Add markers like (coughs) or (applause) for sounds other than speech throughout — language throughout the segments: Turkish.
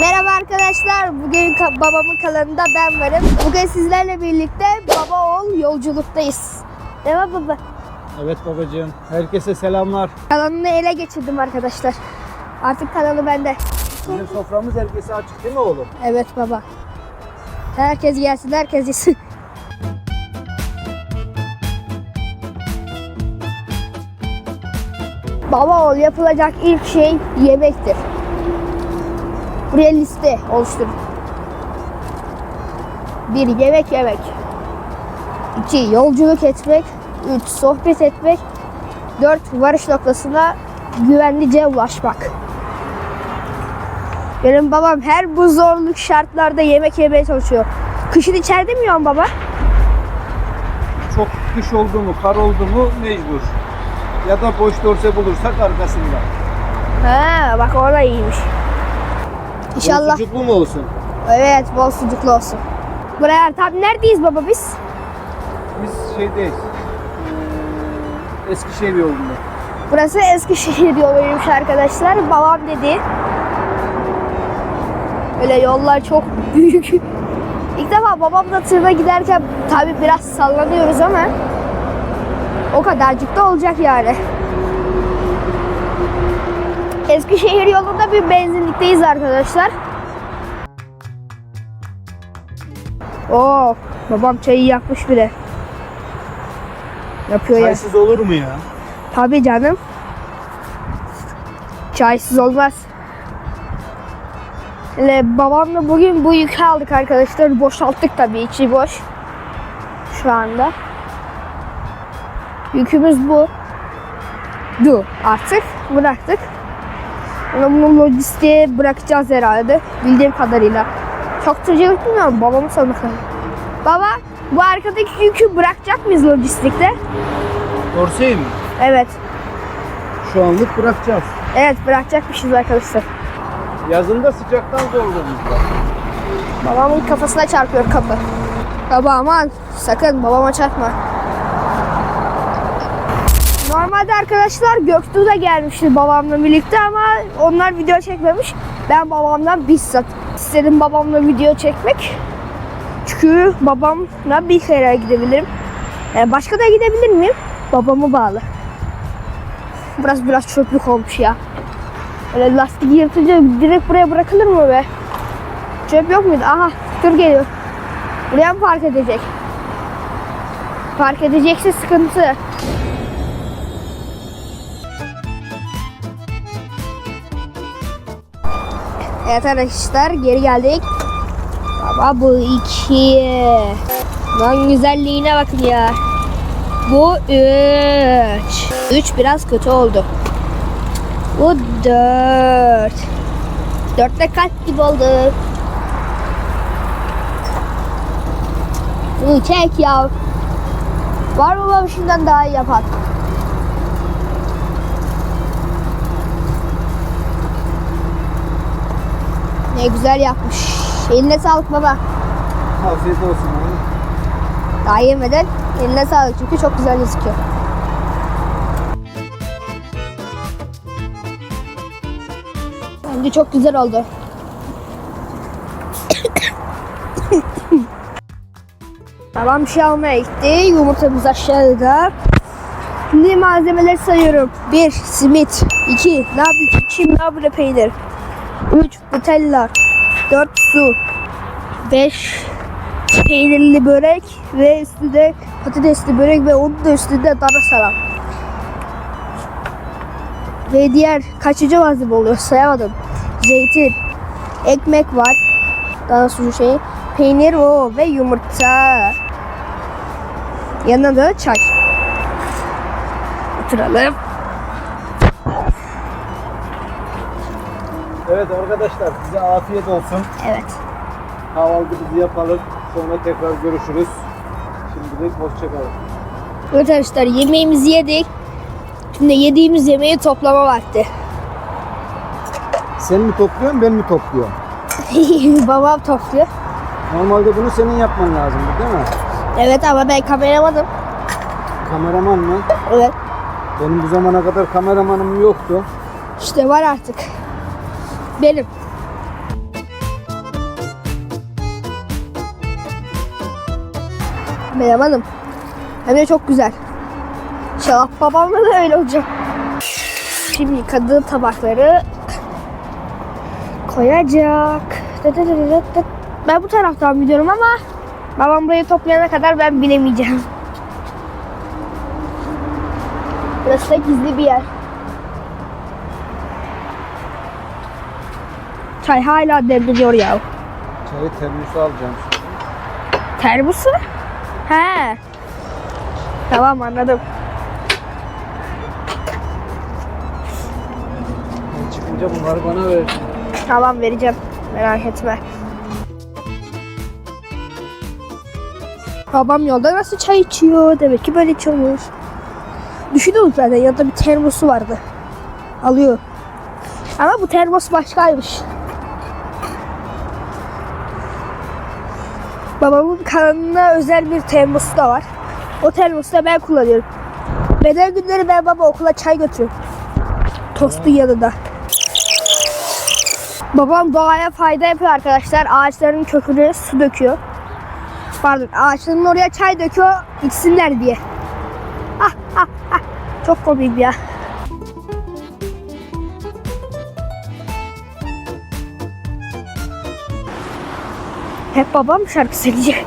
Merhaba arkadaşlar. Bugün ka- babamın kanalında ben varım. Bugün sizlerle birlikte baba oğul yolculuktayız. Değil mi baba? Evet babacığım. Herkese selamlar. Kanalını ele geçirdim arkadaşlar. Artık kanalı bende. Bizim soframız herkese açık değil mi oğlum? Evet baba. Herkes gelsin, herkes yesin. Baba oğul yapılacak ilk şey yemektir. Buraya liste oluşturun. Bir yemek yemek. İki yolculuk etmek. Üç sohbet etmek. Dört varış noktasına güvenlice ulaşmak. Benim babam her bu zorluk şartlarda yemek yemeye çalışıyor. Kışın içeride mi yiyorsun baba? Çok kış oldu mu, kar oldu mu mecbur. Ya da boş dorse bulursak arkasında. He bak o da iyiymiş. İnşallah. Bol Sucuklu mu olsun? Evet bol sucuklu olsun. Buraya tam neredeyiz baba biz? Biz şeydeyiz. Eskişehir yolunda. Burası Eskişehir yoluymuş arkadaşlar. Babam dedi. Böyle yollar çok (laughs) büyük. İlk defa babamla tırda giderken tabi biraz sallanıyoruz ama o kadarcık da olacak yani. Eskişehir yolunda bir benzinlikteyiz arkadaşlar. Oo, babam çayı yakmış bile. Yapıyor ya. Çaysız olur mu ya? Tabii canım. Çaysız olmaz. Hele babamla bugün bu yükü aldık arkadaşlar. Boşalttık tabii içi boş. Şu anda. Yükümüz bu. Du artık bıraktık. Lojistiğe bırakacağız herhalde. Bildiğim kadarıyla. Çok tırcılık bilmiyorum. Babamı sormak lazım. Baba bu arkadaki yükü bırakacak mıyız lojistikte? Dorseyi mi? Evet. Şu anlık bırakacağız. Evet bırakacakmışız arkadaşlar. Yazında sıcaktan zorluğumuz var. Babamın kafasına çarpıyor kapı. Baba aman sakın babama çarpma. Normalde arkadaşlar Göktuğ da gelmişti babamla birlikte ama onlar video çekmemiş. Ben babamdan bizzat istedim babamla video çekmek. Çünkü babamla bir kere gidebilirim. Yani başka da gidebilir miyim? Babamı bağlı. Burası biraz çöplük olmuş ya. Öyle lastik yırtınca direkt buraya bırakılır mı be? Çöp yok muydu? Aha dur geliyor. Buraya mı park edecek? Park edecekse sıkıntı. Evet arkadaşlar geri geldik. Baba bu iki. Lan güzelliğine bakın ya. Bu üç. Üç biraz kötü oldu. Bu dört. Dörtte kalp gibi oldu. Bunu çek ya. Var mı baba şundan daha iyi yapan? Ne güzel yapmış. Eline sağlık baba. Afiyet olsun oğlum. Daha yemeden eline sağlık çünkü çok güzel gözüküyor. Bence çok güzel oldu. (coughs) Tamam bir şey almaya gitti. Yumurtamız aşağıda. Şimdi malzemeleri sayıyorum. 1. Simit 2. Nabri, 2. Nabri peynir 3. Nutella 4. Su 5. Peynirli börek ve üstünde patatesli börek ve onun da üstünde dana salam. Ve diğer kaçıcı malzeme oluyor sayamadım. Zeytin, ekmek var. Daha sucu şey. Peynir o ve yumurta. Yanına da çay. Oturalım. Evet arkadaşlar size afiyet olsun. Evet. Kahvaltımızı yapalım. Sonra tekrar görüşürüz. Şimdilik hoşçakalın. Evet arkadaşlar yemeğimizi yedik. Şimdi yediğimiz yemeği toplama vakti. Sen mi topluyorsun ben mi topluyorum? (laughs) Babam topluyor. Normalde bunu senin yapman lazımdı değil mi? Evet ama ben kameramadım. Kameraman mı? Evet. Benim bu zamana kadar kameramanım yoktu. İşte var artık benim. Melemanım. Hem de çok güzel. İnşallah babamla da öyle olacak. Şimdi yıkadığı tabakları koyacak. Ben bu taraftan biliyorum ama babam burayı toplayana kadar ben bilemeyeceğim. Burası da gizli bir yer. Çay hala demleniyor ya. Çayı termosu alacağım. Termosu? He. Tamam anladım. Ben çıkınca bunları bana verirsin. Tamam vereceğim. Merak etme. Babam yolda nasıl çay içiyor? Demek ki böyle içiyormuş. Düşünüyorum zaten yanında bir termosu vardı. Alıyor. Ama bu termos başkaymış. Babamın kanalına özel bir termosu da var. O termosu da ben kullanıyorum. Beden günleri ben baba okula çay götürüyorum. Tostun yanında. Babam doğaya fayda yapıyor arkadaşlar. Ağaçların köküne su döküyor. Pardon ağaçların oraya çay döküyor içsinler diye. Ah, ah, ah. Çok komik ya. Hep babam şarkı söyleyecek.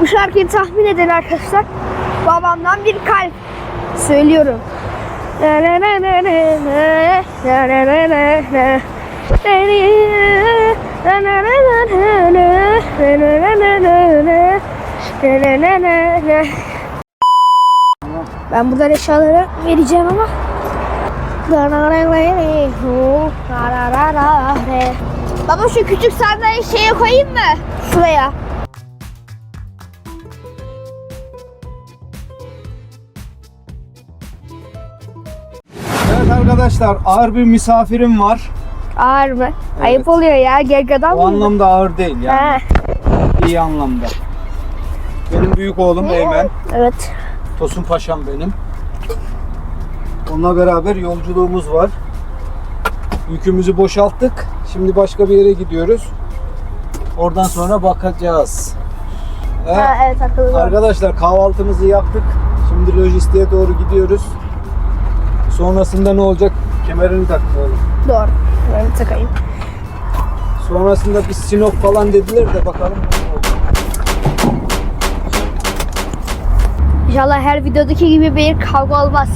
Bu şarkıyı tahmin edin arkadaşlar. Babamdan bir kalp. Söylüyorum. Ben buradan eşyaları vereceğim ama. Baba şu küçük sandalye şeye koyayım mı? Şuraya. Evet arkadaşlar ağır bir misafirim var. Ağır mı? Ayıp oluyor ya. Gergadan O mı? anlamda ağır değil yani. He, iyi anlamda. Benim büyük oğlum Eymen. evet. Tosun Paşam benim. Onunla beraber yolculuğumuz var. Yükümüzü boşalttık. Şimdi başka bir yere gidiyoruz. Oradan sonra bakacağız. Evet. Ha, evet akıllı. Arkadaşlar kahvaltımızı yaptık. Şimdi lojistiğe doğru gidiyoruz. Sonrasında ne olacak? Kemerini takma oğlum. Doğru. Ben takayım. Sonrasında bir Sinop falan dediler de bakalım ne olacak. İnşallah her videodaki gibi bir kavga olmaz.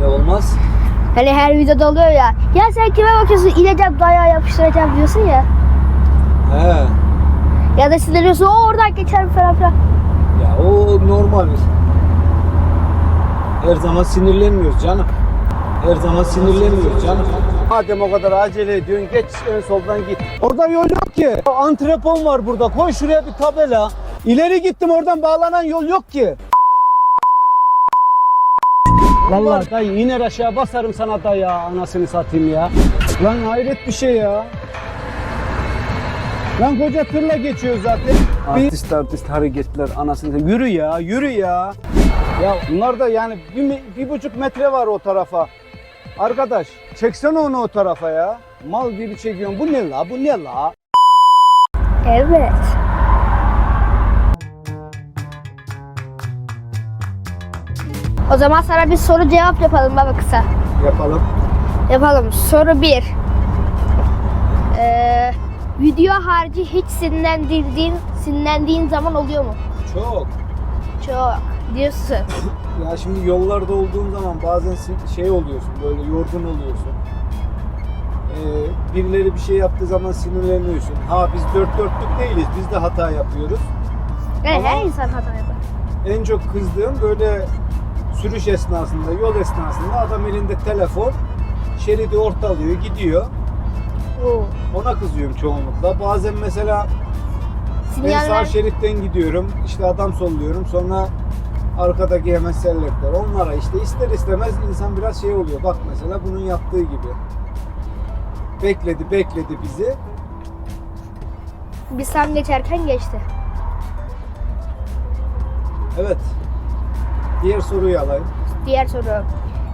Ne olmaz? Hani her videoda oluyor ya. Ya sen kime bakıyorsun? İneceğim dayağı yapıştıracağım diyorsun ya. He. Ya da sinirliyorsun o oradan geçer falan filan. Ya o normal. Her zaman sinirlenmiyoruz canım. Her zaman sinirlenmiyoruz canım. Madem o kadar acele ediyorsun geç en soldan git. Orada yol yok ki. Antrepon var burada. Koy şuraya bir tabela. İleri gittim oradan bağlanan yol yok ki. Vallahi dayı iner aşağı basarım sana da ya anasını satayım ya. Lan hayret bir şey ya. Lan koca tırla geçiyor zaten. Artist artist hareketler anasını. Yürü ya yürü ya. Ya bunlar da yani bir, bir buçuk metre var o tarafa. Arkadaş çeksene onu o tarafa ya. Mal gibi çekiyorsun. Bu ne la bu ne la? Evet. O zaman sana bir soru cevap yapalım baba kısa. Yapalım. Yapalım. Soru 1. Ee, video harici hiç sinirlendirdiğin, sinirlendiğin zaman oluyor mu? Çok. Çok. Diyorsun. Ya şimdi yollarda olduğun zaman bazen şey oluyorsun böyle yorgun oluyorsun. Ee, birileri bir şey yaptığı zaman sinirleniyorsun. Ha biz dört dörtlük değiliz. Biz de hata yapıyoruz. Evet, Ama- her insan hata yapar. En çok kızdığım böyle sürüş esnasında, yol esnasında adam elinde telefon şeridi ortalıyor, gidiyor. Oo. Ona kızıyorum çoğunlukla. Bazen mesela ben Sinyal sağ ver. şeritten gidiyorum, işte adam solluyorum. Sonra arkadaki hemen selektör. Onlara işte ister istemez insan biraz şey oluyor. Bak mesela bunun yaptığı gibi. Bekledi, bekledi bizi. Biz tam geçerken geçti. Evet. Diğer soruyu alayım. Diğer soru.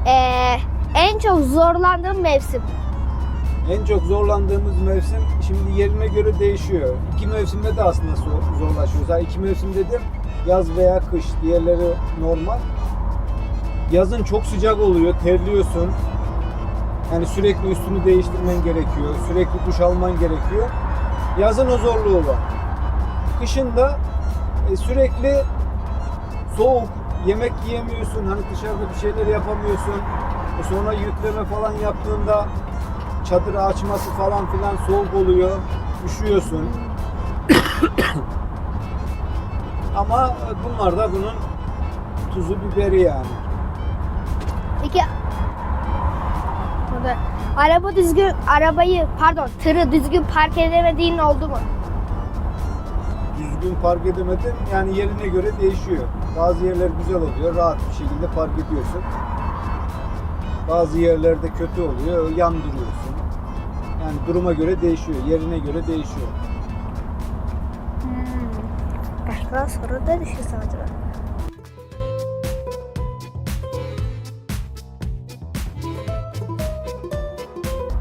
Ee, en çok zorlandığım mevsim. En çok zorlandığımız mevsim şimdi yerine göre değişiyor. İki mevsimde de aslında zor- zorlaşıyoruz. Ha, iki mevsim dedim yaz veya kış. Diğerleri normal. Yazın çok sıcak oluyor, terliyorsun. Yani sürekli üstünü değiştirmen gerekiyor. Sürekli duş alman gerekiyor. Yazın o zorluğu var. Kışın da e, sürekli soğuk, yemek yiyemiyorsun. Hani dışarıda bir şeyler yapamıyorsun. E, Sonra yükleme falan yaptığında çadırı açması falan filan soğuk oluyor. Üşüyorsun. (coughs) Ama bunlar da bunun tuzu biberi yani. Peki Burada araba düzgün arabayı pardon tırı düzgün park edemediğin oldu mu? Düzgün park edemedim. Yani yerine göre değişiyor. Bazı yerler güzel oluyor. Rahat bir şekilde park ediyorsun. Bazı yerlerde kötü oluyor. Yandırıyorsun. Yani duruma göre değişiyor. Yerine göre değişiyor. Başka soru da düşünsem acaba.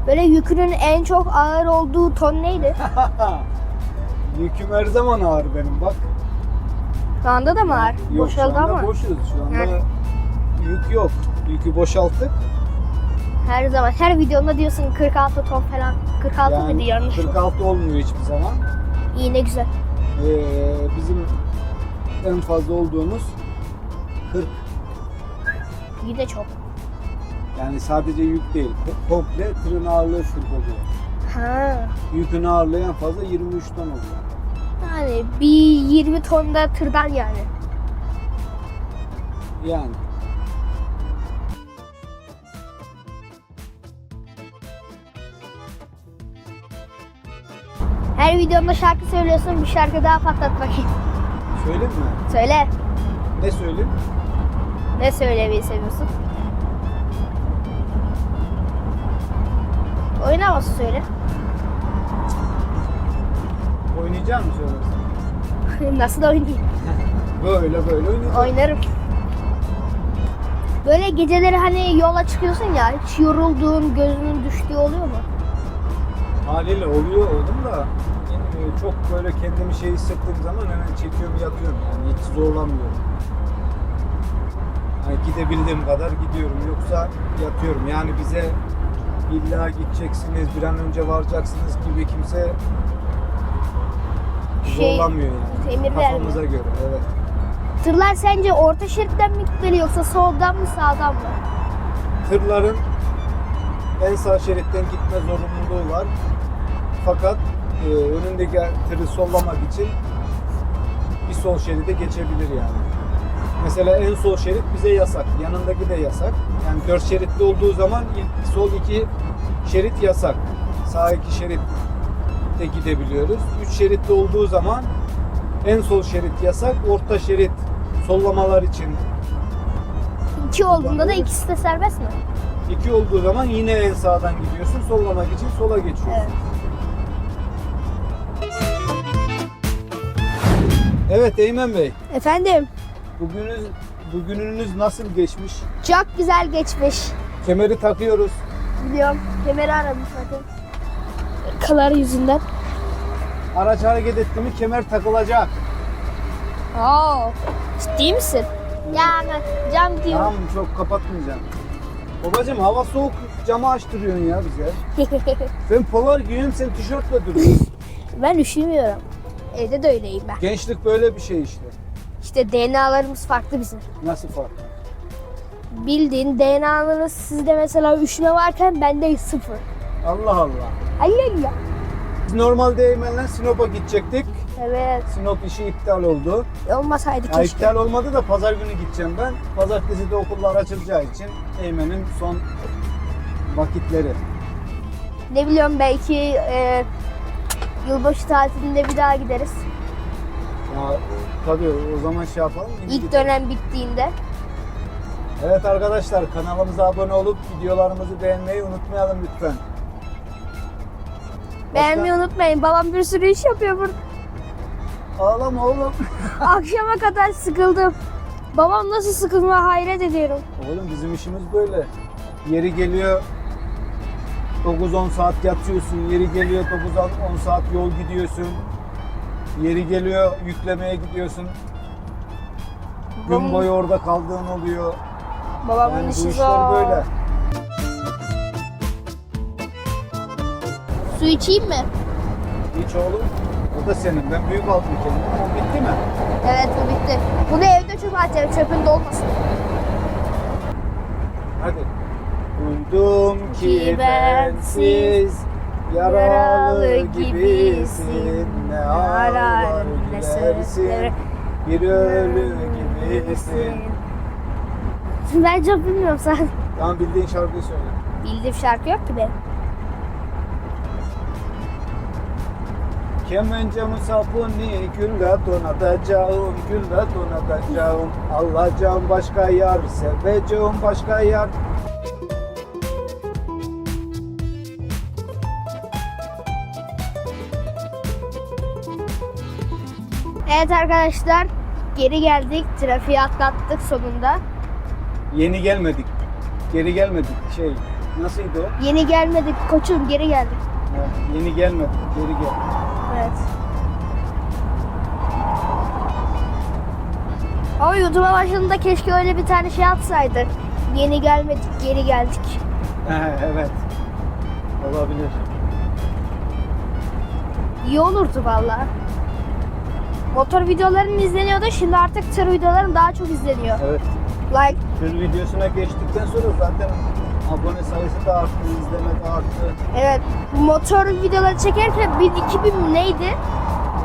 Böyle yükünün en çok ağır olduğu ton neydi? (laughs) Yüküm her zaman ağır benim bak. Şu anda da mı ağır? Yok Boşaldı şu anda ama. boşuz. Şu anda Yani- yük yok. Yükü boşalttık. Her zaman her videonda diyorsun 46 ton falan. 46 Yani mıydı yanlış? 46 olmuyor hiçbir zaman. İyi ne güzel. Ee, bizim en fazla olduğumuz 40. Yine çok. Yani sadece yük değil. ko- Komple tırın ağırlığı şurada oluyor. Ha. Yükün ağırlığı en fazla 23 ton oluyor. Yani bir 20 ton da tırdan yani. Yani. Her videomda şarkı söylüyorsun bir şarkı daha patlat bakayım. Söyleyeyim mi? Söyle. Ne söyleyeyim? Ne söylemeyi seviyorsun? Oyun havası söyle. Oynayacak mısın? (laughs) Nasıl oynayayım? (laughs) Böyle böyle oynayacağım. Oynarım. Böyle geceleri hani yola çıkıyorsun ya hiç yorulduğun, gözünün düştüğü oluyor mu? Haliyle oluyor oldum da e, çok böyle kendimi şey hissettiğim zaman hemen çekiyorum yatıyorum yani hiç zorlanmıyorum. Yani gidebildiğim kadar gidiyorum yoksa yatıyorum yani bize illa gideceksiniz bir an önce varacaksınız gibi kimse Şey, emir Kafamıza vermiyor. göre evet. Tırlar sence orta şeritten mi gitmeli yoksa soldan mı sağdan mı? Tırların en sağ şeritten gitme zorunluluğu var. Fakat e, önündeki tırı sollamak için bir sol şeride geçebilir yani. Mesela en sol şerit bize yasak. Yanındaki de yasak. Yani dört şeritli olduğu zaman ilk sol iki şerit yasak. Sağ iki şerit de gidebiliyoruz. Üç şeritli olduğu zaman en sol şerit yasak. Orta şerit sollamalar için İki olduğunda da ikisi de serbest mi? İki olduğu zaman yine en sağdan gidiyorsun. Sollamak için sola geçiyorsun. Evet. Evet Eymen Bey. Efendim Bugünüz bugününüz nasıl geçmiş? çok güzel geçmiş. Kemeri takıyoruz. Biliyorum kemeri aradım zaten. Kalar yüzünden. Araç hareket etti mi kemer takılacak. Oo. Ciddi misin? Ya ama cam diyor. Tamam çok kapatmayacağım. Babacım hava soğuk camı açtırıyorsun ya bize. (laughs) Ben polar giyiyorum sen tişörtle duruyorsun. ben üşümüyorum. Evde de öyleyim ben. Gençlik böyle bir şey işte. İşte DNA'larımız farklı bizim. Nasıl farklı? Bildiğin DNA'larınız sizde mesela üşüme varken bende sıfır. Allah Allah. Ay ay ya. Biz normalde Eymen'le Sinop'a gidecektik. Evet. Sinop işi iptal oldu. Olmasaydı Ya keşke. iptal olmadı da pazar günü gideceğim ben. Pazartesi de okullar açılacağı için Eymen'in son vakitleri. Ne biliyorum belki e, yılbaşı tatilinde bir daha gideriz. Ya tabii o zaman şey yapalım. yine İlk gidelim. dönem bittiğinde. Evet arkadaşlar kanalımıza abone olup videolarımızı beğenmeyi unutmayalım lütfen. Beğenmeyi unutmayın. Babam bir sürü iş yapıyor burada. Ağlama oğlum. (laughs) Akşama kadar sıkıldım. Babam nasıl sıkılma hayret ediyorum. Oğlum bizim işimiz böyle. Yeri geliyor 9-10 saat yatıyorsun. Yeri geliyor 9-10 saat yol gidiyorsun. Yeri geliyor yüklemeye gidiyorsun. Gün boyu orada kaldığın oluyor. Babamın Yani bu işi işler zor. böyle. İçeyim mi? Hiç oğlum. O da senin. Ben büyük aldım kendime. O bitti mi? Evet bu bitti. Bunu evde çöp atacağım çöpün dolmasın. Hadi. Duydum ki bensiz yaralı gibisin. Ne ağlar gülersin. Bir ölü gibisin. Ben çok bilmiyorum sen. Tamam bildiğin şarkıyı söyle. Bildiğim şarkı yok ki benim. Kemencamı sapını gülle donatacağım, gülle donatacağım. Alacağım başka yar, seveceğim başka yar. Evet arkadaşlar geri geldik. Trafiği atlattık sonunda. Yeni gelmedik. Geri gelmedik. Şey, nasıldı o? Yeni gelmedik koçum geri geldik. Ha, yeni gelmedik, geri gel. Evet. Ama YouTube'a başladığında keşke öyle bir tane şey atsaydı. Yeni gelmedik geri geldik. Evet. Olabilir. İyi olurdu valla. Motor videoların izleniyordu. Şimdi artık tır videoların daha çok izleniyor. Evet. Like Tür videosuna geçtikten sonra zaten abone sayısı da arttı, izleme de arttı. evet motor videoları çekerken 1000 2000 mi neydi?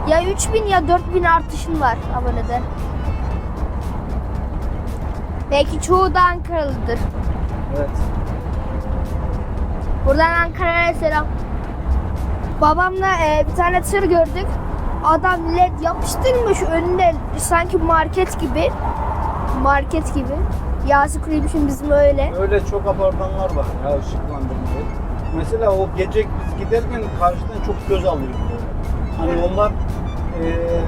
Ya 3000 ya 4000 artışın var abonede. Belki çoğu da Ankaralıdır. Evet. Buradan Ankara'ya selam. Babamla e, bir tane tır gördük. Adam led yapıştırmış önüne sanki market gibi. Market gibi. Yağsı kuruymuşum bizim öyle. Öyle çok abartanlar var ya ışıklandırmayı. Mesela o gece biz giderken karşıdan çok göz alıyor. Hani Evet. onlar eee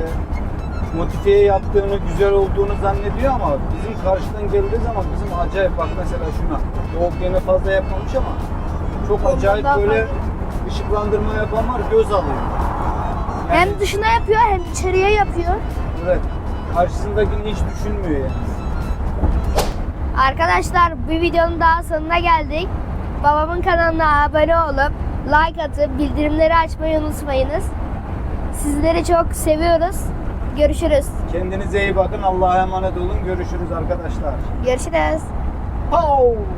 modifiye yaptığını, güzel olduğunu zannediyor ama bizim karşıdan geldiği zaman bizim acayip bak mesela şuna. O gene fazla yapmamış ama çok Ondan acayip böyle farklı. ışıklandırma yapanlar göz alıyor. Yani, Hem dışına yapıyor hem içeriye yapıyor. evet, karşısındakini hiç düşünmüyor yani. Arkadaşlar bir videonun daha sonuna geldik. Babamın kanalına abone olup like atıp bildirimleri açmayı unutmayınız. Sizleri çok seviyoruz. Görüşürüz. Kendinize iyi bakın. Allah'a emanet olun. Görüşürüz arkadaşlar. Görüşürüz. Pow!